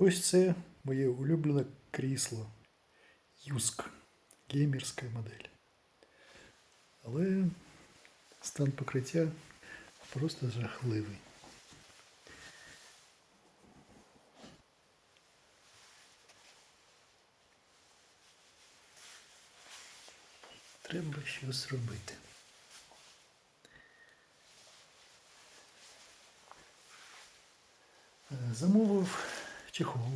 Ось це моє улюблене крісло. Юск. Геймерська модель. Але стан покриття просто жахливий. Треба щось робити. Замовив чехол.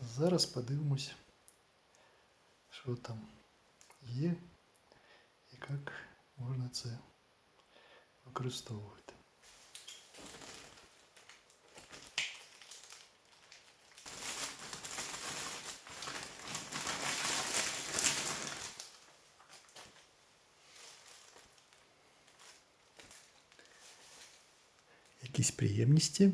Зараз подивимось, що там є і як можна це використовувати. Якісь приємності.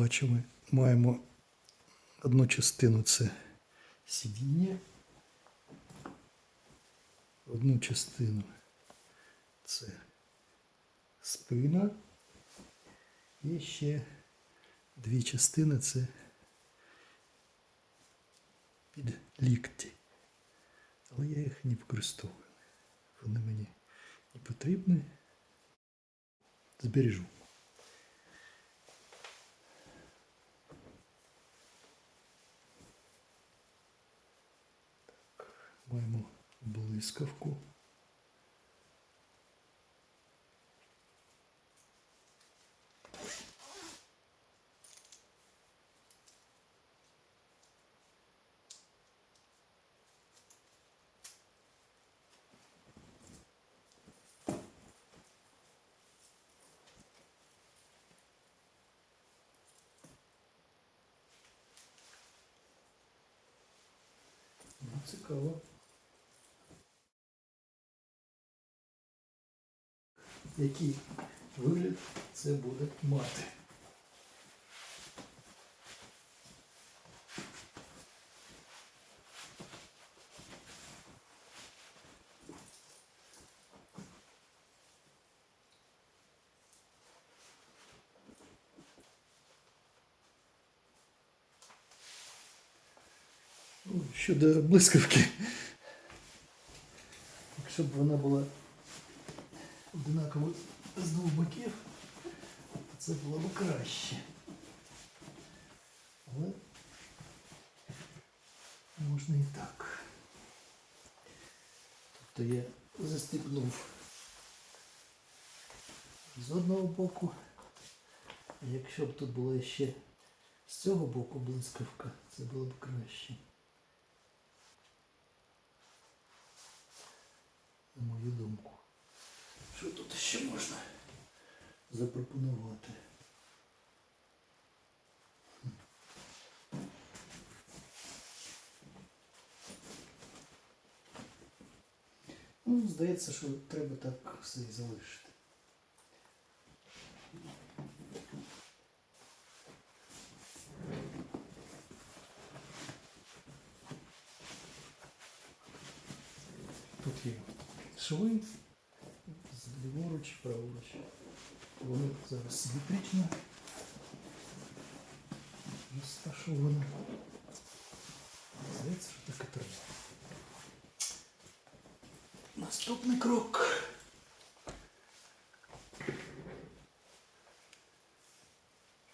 Ми маємо одну частину це сидіння, одну частину це спина, і ще дві частини це під лікті. Але я їх не використовую. Вони мені не потрібні. Збережу. Маємо блискавку. Ну, цікаво. Який вигляд це буде мати. Ну, Щодо блискавки. Якщо б вона була однаково з двох боків, то це було б краще. Але можна і так. Тобто я застібнув з одного боку. Якщо б тут була ще з цього боку блискавка, це було б краще. На мою думку. Що тут ще можна запропонувати? Ну, здається, що треба так все і залишити. Тут є шви ліворуч, праворуч. Вони зараз симетрично розташовані. Здається, що так і треба. Наступний крок.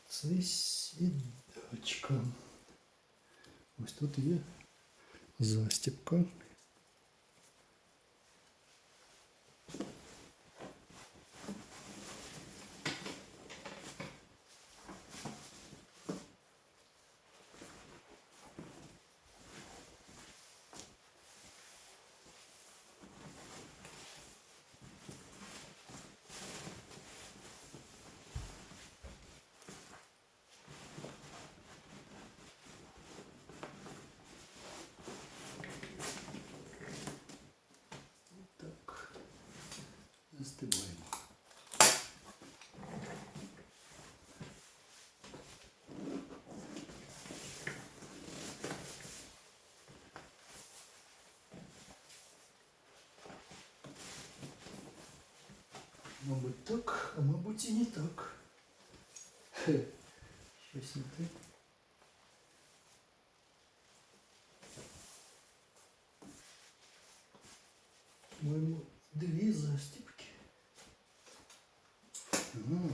Це сідачка. Ось тут є застіпка. Стибаємо. Мабуть, так, а мабуть и не так. Сейчас щось не так. Моєму дві застіб. Ага.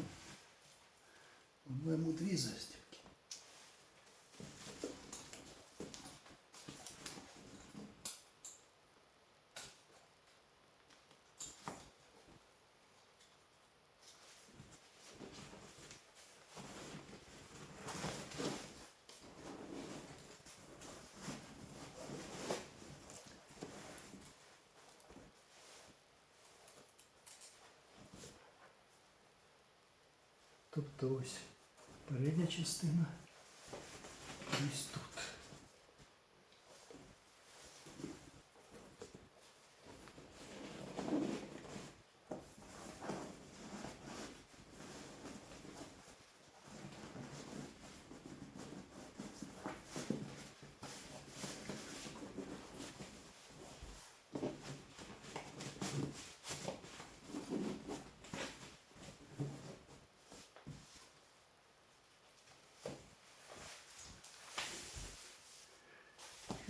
По-моєму, дві застіпки. Тобто ось передня частина. Ось тут.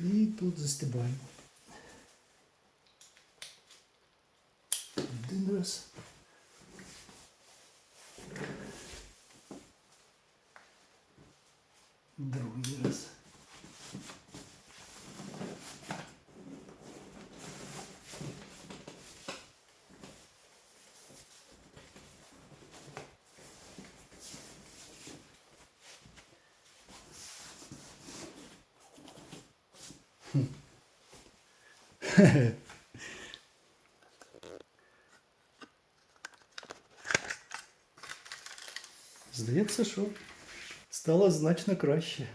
І тут застібаємо. Здається, що стало значно краще.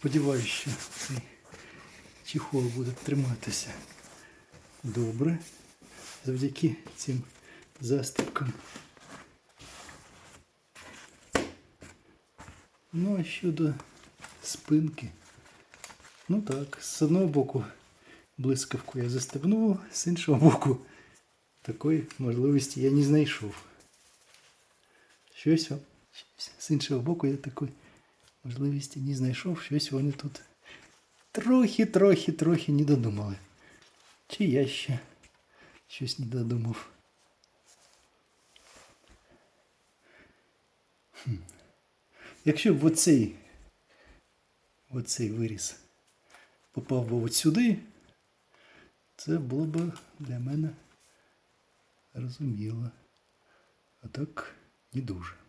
Сподіваюся, що цей чехол буде триматися добре завдяки цим застібкам. Ну а щодо спинки, ну так, з одного боку блискавку я застебнув, з іншого боку такої можливості я не знайшов. Щось з іншого боку я такої можливості не знайшов, щось вони тут трохи, трохи, трохи не додумали. Чи я ще щось не додумав. Хм. Якщо б оцей, оцей виріз попав би от сюди, це було б для мене розуміло. А так не дуже.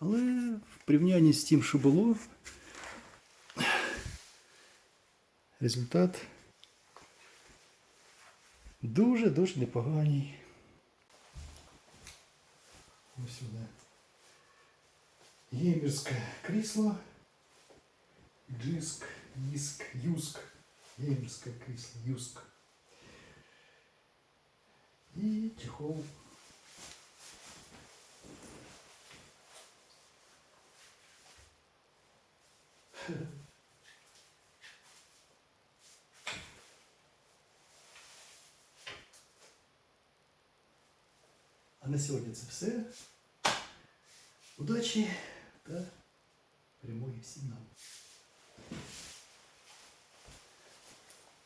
Але в порівнянні з тим, що було, результат дуже-дуже непоганий. Ось сюди. Геймерське крісло. Джиск, диск, юск. Геймерське крісло, юск. І чехол. А на сьогодні це все. Удачі та перемоги всім нам.